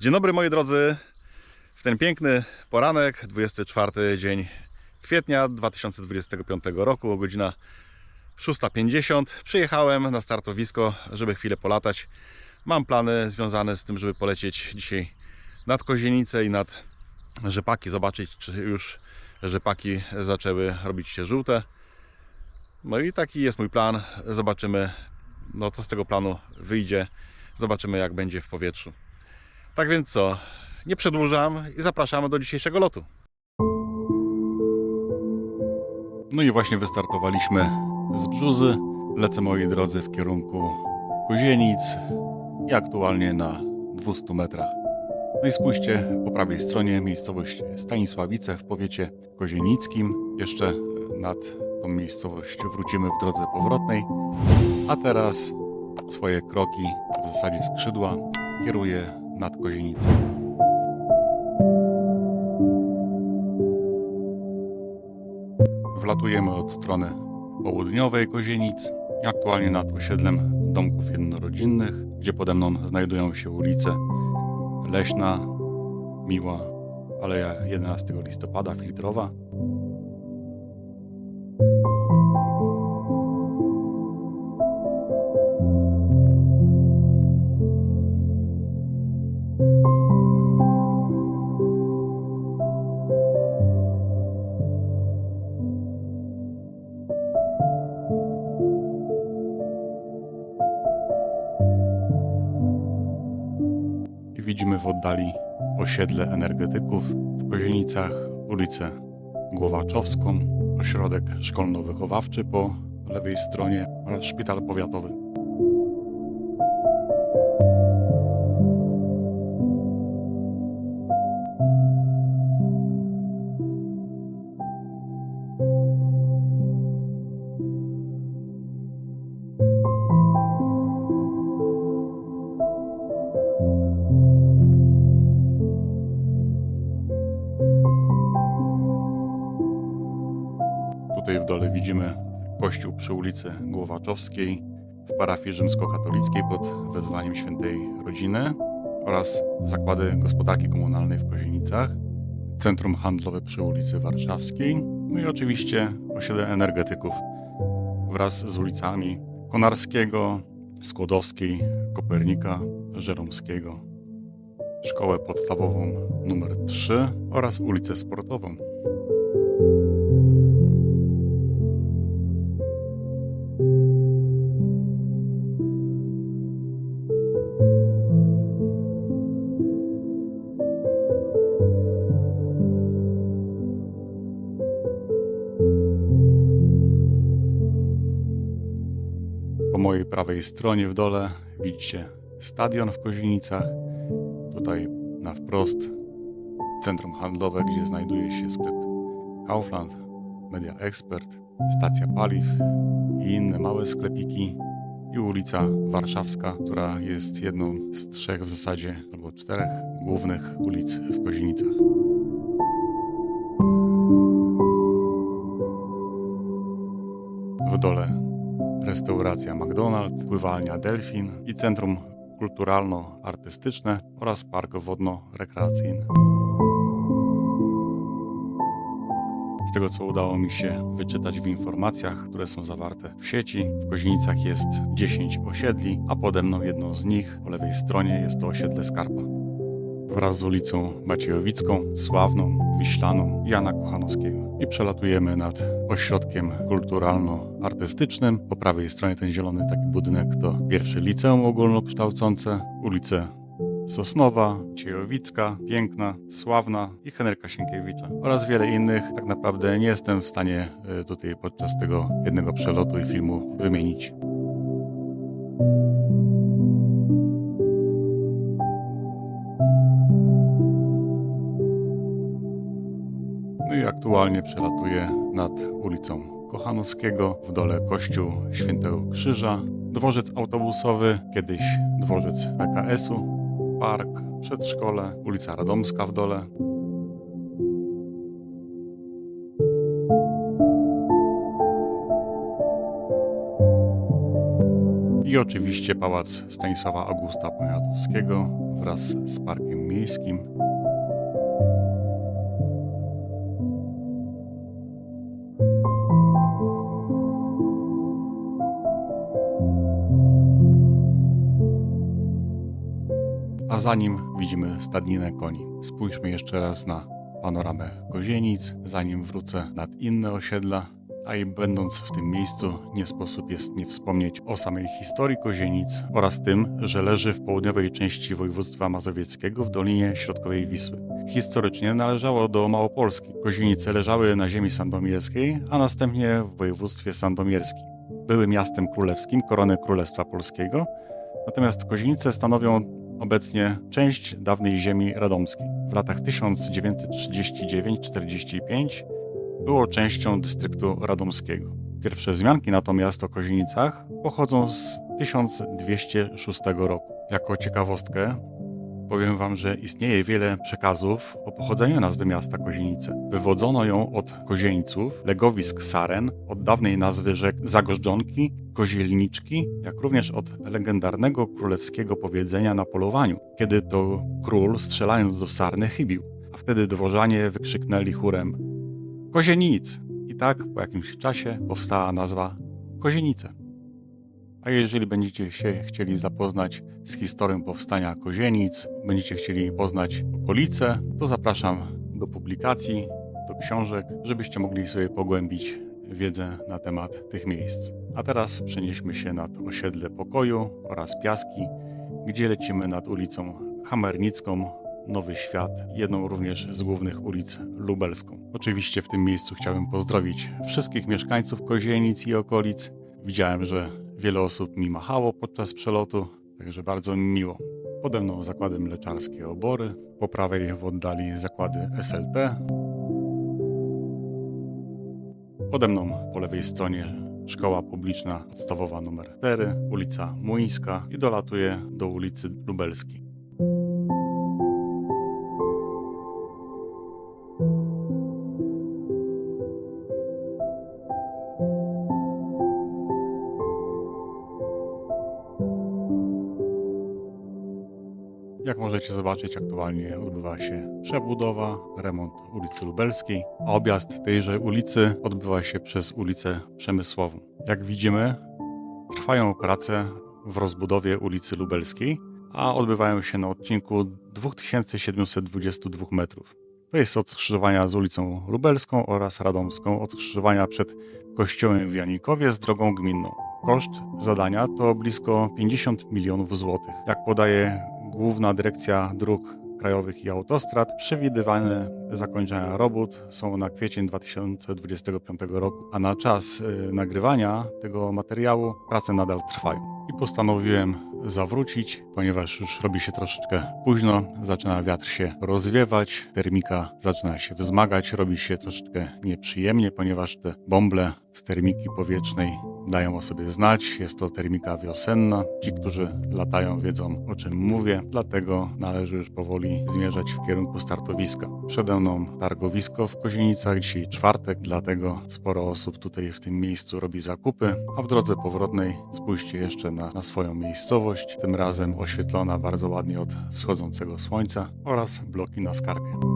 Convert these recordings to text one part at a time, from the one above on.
Dzień dobry moi drodzy. W ten piękny poranek, 24 dzień kwietnia 2025 roku, godzina 6.50 przyjechałem na startowisko, żeby chwilę polatać. Mam plany związane z tym, żeby polecieć dzisiaj nad Kozienicę i nad rzepaki, zobaczyć czy już rzepaki zaczęły robić się żółte. No i taki jest mój plan. Zobaczymy, no co z tego planu wyjdzie. Zobaczymy, jak będzie w powietrzu. Tak więc co, nie przedłużam i zapraszamy do dzisiejszego lotu. No i właśnie wystartowaliśmy z Brzuzy. Lecę, moi drodzy, w kierunku Kozienic i aktualnie na 200 metrach. No i spójrzcie, po prawej stronie miejscowość Stanisławice w powiecie kozienickim. Jeszcze nad tą miejscowość wrócimy w drodze powrotnej. A teraz swoje kroki, w zasadzie skrzydła, kieruję nad Kozienicą. Wlatujemy od strony południowej Kozienic, aktualnie nad osiedlem domków jednorodzinnych, gdzie pode mną znajdują się ulice Leśna, Miła, Aleja 11 listopada, Filtrowa. Widzimy w oddali osiedle energetyków w Kozienicach, ulicę Głowaczowską, ośrodek szkolno-wychowawczy po lewej stronie oraz szpital powiatowy. Widzimy kościół przy ulicy Głowaczowskiej w parafii rzymskokatolickiej pod wezwaniem świętej rodziny oraz zakłady gospodarki komunalnej w Kozienicach, centrum handlowe przy ulicy Warszawskiej, no i oczywiście osiedle energetyków wraz z ulicami Konarskiego, Skłodowskiej, Kopernika, Żeromskiego, szkołę podstawową numer 3 oraz ulicę sportową. Mojej prawej stronie w dole widzicie stadion w Kozienicach. Tutaj na wprost centrum handlowe, gdzie znajduje się sklep Kaufland, Media Expert, stacja paliw i inne małe sklepiki i ulica Warszawska, która jest jedną z trzech w zasadzie albo czterech głównych ulic w Kozienicach. W dole restauracja McDonald's, pływalnia Delfin i centrum kulturalno-artystyczne oraz park wodno-rekreacyjny. Z tego co udało mi się wyczytać w informacjach, które są zawarte w sieci, w Kozienicach jest 10 osiedli, a pode mną jedną z nich, po lewej stronie, jest to osiedle Skarpa. Wraz z ulicą Maciejowicką, Sławną, Wiślaną Jana Kochanowskiego. I przelatujemy nad ośrodkiem kulturalno-artystycznym. Po prawej stronie ten zielony taki budynek to pierwsze liceum ogólnokształcące, ulice Sosnowa, Ciejowicka, Piękna, Sławna i Henryka Sienkiewicza oraz wiele innych. Tak naprawdę nie jestem w stanie y, tutaj podczas tego jednego przelotu i filmu wymienić. No i aktualnie przelatuję nad ulicą Kochanowskiego, w dole kościół Świętego Krzyża, dworzec autobusowy, kiedyś dworzec PKS-u, park, przedszkole, ulica Radomska w dole. I oczywiście pałac Stanisława Augusta Poniatowskiego wraz z parkiem miejskim. Za nim widzimy stadninę koni. Spójrzmy jeszcze raz na panoramę Kozienic, zanim wrócę nad inne osiedla. A i będąc w tym miejscu, nie sposób jest nie wspomnieć o samej historii Kozienic oraz tym, że leży w południowej części województwa mazowieckiego w dolinie środkowej Wisły. Historycznie należało do Małopolski. Kozienice leżały na ziemi sandomierskiej, a następnie w województwie sandomierskim. Były miastem królewskim korony Królestwa Polskiego, natomiast Kozienice stanowią obecnie część dawnej ziemi radomskiej. W latach 1939-45 było częścią dystryktu radomskiego. Pierwsze wzmianki natomiast o Kozienicach pochodzą z 1206 roku. Jako ciekawostkę powiem Wam, że istnieje wiele przekazów o pochodzeniu nazwy miasta Kozienice. Wywodzono ją od kozieńców, legowisk saren, od dawnej nazwy rzek Zagorzdzonki, Kozielniczki, jak również od legendarnego królewskiego powiedzenia na polowaniu, kiedy to król strzelając do sarny chybił, a wtedy dworzanie wykrzyknęli chórem Kozienic. I tak po jakimś czasie powstała nazwa Kozienice. A jeżeli będziecie się chcieli zapoznać z historią powstania Kozienic, będziecie chcieli poznać okolice, to zapraszam do publikacji, do książek, żebyście mogli sobie pogłębić wiedzę na temat tych miejsc. A teraz przenieśmy się nad osiedle Pokoju oraz Piaski, gdzie lecimy nad ulicą Hamernicką, Nowy Świat, jedną również z głównych ulic lubelską. Oczywiście w tym miejscu chciałbym pozdrowić wszystkich mieszkańców Kozienic i okolic. Widziałem, że wiele osób mi machało podczas przelotu, także bardzo mi miło. Pode mną zakłady mleczarskie Obory, po prawej w oddali zakłady SLT. Pode mną po lewej stronie szkoła publiczna podstawowa nr 4, ulica Młyńska i dolatuje do ulicy Lubelskiej. Jak możecie zobaczyć, aktualnie odbywa się przebudowa, remont ulicy Lubelskiej, a objazd tejże ulicy odbywa się przez ulicę Przemysłową. Jak widzimy, trwają prace w rozbudowie ulicy Lubelskiej, a odbywają się na odcinku 2722 metrów. To jest od skrzyżowania z ulicą Lubelską oraz Radomską, od skrzyżowania przed kościołem w Janikowie z drogą gminną. Koszt zadania to blisko 50 milionów złotych. Jak podaje Główna Dyrekcja Dróg Krajowych i Autostrad. Przewidywane zakończenia robót są na kwiecień 2025 roku, a na czas y, nagrywania tego materiału prace nadal trwają. I postanowiłem zawrócić, ponieważ już robi się troszeczkę późno, zaczyna wiatr się rozwiewać, termika zaczyna się wzmagać, robi się troszeczkę nieprzyjemnie, ponieważ te bąble z termiki powietrznej dają o sobie znać. Jest to termika wiosenna. Ci, którzy latają, wiedzą o czym mówię, dlatego należy już powoli zmierzać w kierunku startowiska. Przede mną targowisko w Kozienicach, dzisiaj czwartek, dlatego sporo osób tutaj w tym miejscu robi zakupy, a w drodze powrotnej spójrzcie jeszcze na, na swoją miejscowość, tym razem oświetlona bardzo ładnie od wschodzącego słońca oraz bloki na skarbie.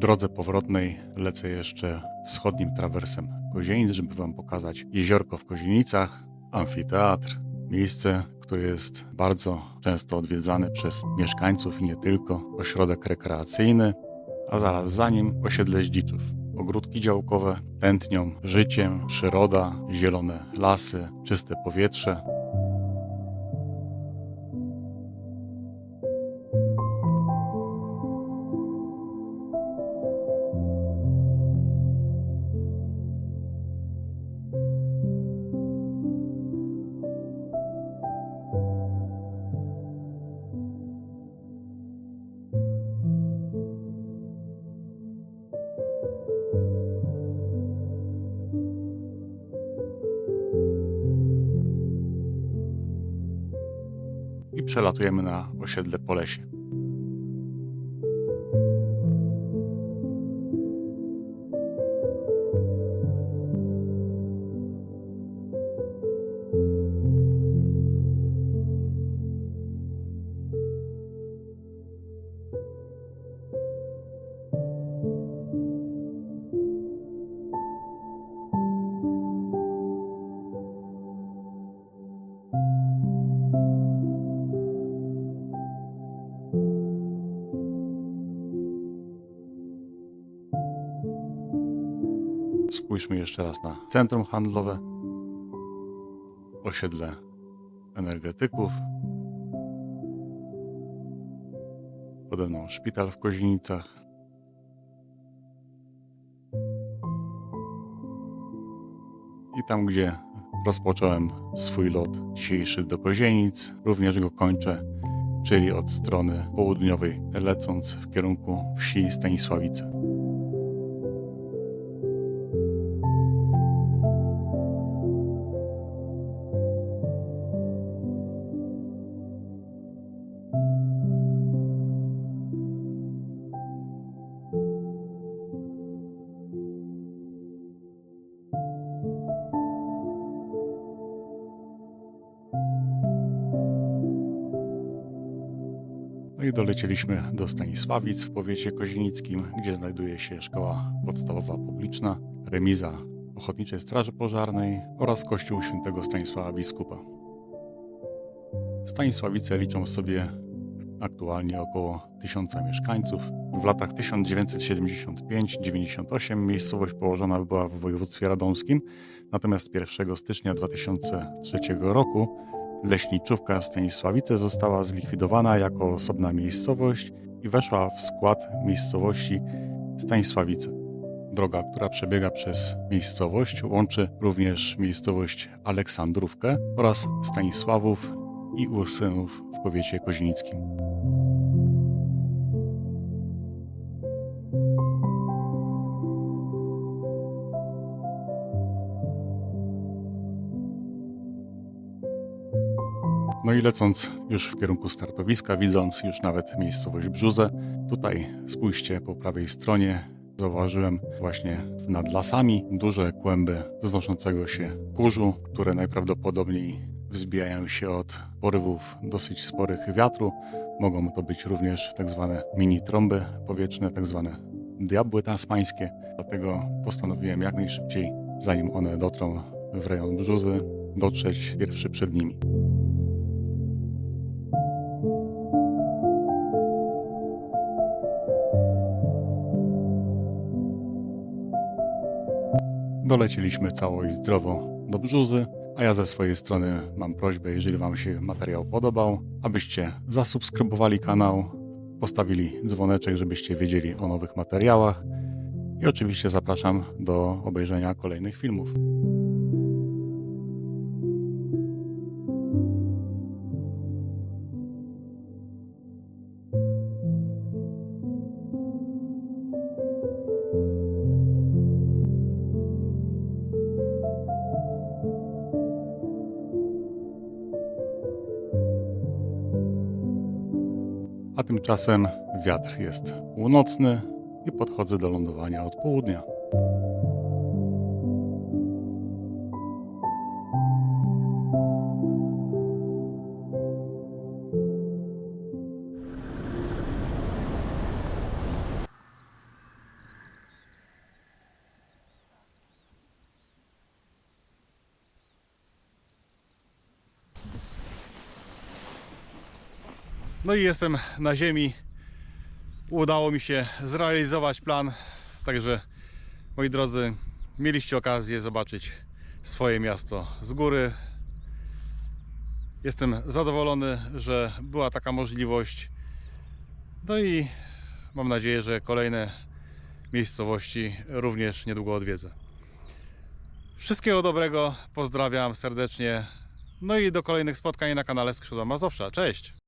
Drodze powrotnej lecę jeszcze wschodnim trawersem Kozienic, żeby Wam pokazać jeziorko w Kozienicach, amfiteatr, miejsce, które jest bardzo często odwiedzane przez mieszkańców i nie tylko, ośrodek rekreacyjny, a zaraz za nim osiedle Zdziczów. Ogródki działkowe tętnią życiem, przyroda, zielone lasy, czyste powietrze, przelatujemy na osiedle Polesie. Spójrzmy jeszcze raz na centrum handlowe, osiedle energetyków, pode mną szpital w Kozienicach. I tam, gdzie rozpocząłem swój lot dzisiejszy do Kozienic, również go kończę, czyli od strony południowej, lecąc w kierunku wsi Stanisławice. No i dolecieliśmy do Stanisławic w powiecie kozienickim, gdzie znajduje się szkoła podstawowa publiczna, remiza Ochotniczej Straży Pożarnej oraz kościół świętego Stanisława Biskupa. Stanisławice liczą sobie aktualnie około 1000 mieszkańców. W latach 1975-98 miejscowość położona była w województwie radomskim, natomiast 1 stycznia 2003 roku Leśniczówka Stanisławice została zlikwidowana jako osobna miejscowość i weszła w skład miejscowości Stanisławice. Droga, która przebiega przez miejscowość, łączy również miejscowość Aleksandrówkę oraz Stanisławów i Ursynów w powiecie kozienickim. No i lecąc już w kierunku startowiska, widząc już nawet miejscowość Brzuzę, tutaj spójrzcie po prawej stronie, zauważyłem właśnie nad lasami duże kłęby wznoszącego się kurzu, które najprawdopodobniej wzbijają się od porywów dosyć sporych wiatru. Mogą to być również tak zwane mini trąby powietrzne, tak zwane diabły tasmańskie. Dlatego postanowiłem jak najszybciej, zanim one dotrą w rejon Brzuzy, dotrzeć pierwszy przed nimi. Dolecieliśmy cało i zdrowo do Brzuzy, a ja ze swojej strony mam prośbę, jeżeli Wam się materiał podobał, abyście zasubskrybowali kanał, postawili dzwoneczek, żebyście wiedzieli o nowych materiałach i oczywiście zapraszam do obejrzenia kolejnych filmów. Tymczasem wiatr jest północny i podchodzę do lądowania od południa. No i jestem na ziemi. Udało mi się zrealizować plan. Także moi drodzy, mieliście okazję zobaczyć swoje miasto z góry. Jestem zadowolony, że była taka możliwość. No i mam nadzieję, że kolejne miejscowości również niedługo odwiedzę. Wszystkiego dobrego, pozdrawiam serdecznie. No i do kolejnych spotkań na kanale Skrzydła Mazowsza. Cześć!